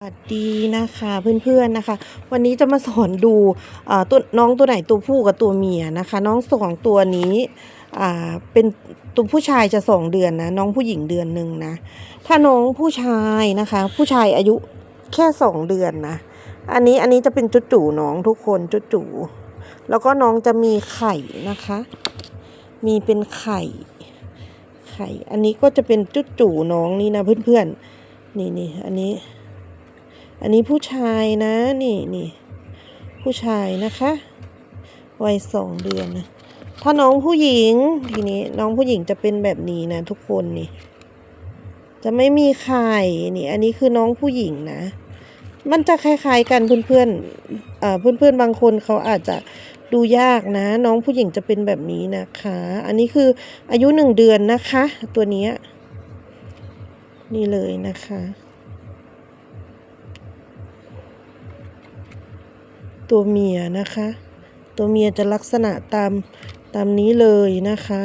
สวัสดีนะคะเพื่อนๆนะคะ วันนี้จะมาสอนดูตัวน้องตัวไหนตัวผู้กับตัวเมียนะคะ น้องสองตัวนี้เป็นตัวผู้ชายจะสองเดือนนะน้องผู้หญิงเดือนหนึ่งนะถ้าน้องผู้ชายนะคะ ผู้ชายอายุแค่สองเดือนนะอันนี้อันนี้จะเป็นจุดจู่น้องทุกคนจุดจู่แล้วก็น้องจะมีไข่นะคะ มีเป็นไข่ไข่ อันนี้ก็จะเป็นจุดจู่น้องนี่นะเพื่อนๆนี่นี่อันนี้ อันนี้ผู้ชายนะนี่นี่ผู้ชายนะคะวัยสองเดือนนะถ้าน้องผู้หญิงทีนี้น้องผู้หญิงจะเป็นแบบนี้นะทุกคนนี่ จะไม่มีไข่นี่ อันนี้คือน้องผู้หญิงนะ มันจะคล้ายๆกันเพื่อนๆเอ่อเพื่อนๆบางคนเขาอาจจะดูยากนะ น้องผู้หญิงจะเป็นแบบนี้นะคะ อันนี้คืออายุหนึ่งเดือนนะคะ ตัวนี้นี่เลยนะคะ ตัวเมียนะคะ ตัวเมียจะลักษณะตามตามนี้เลยนะคะ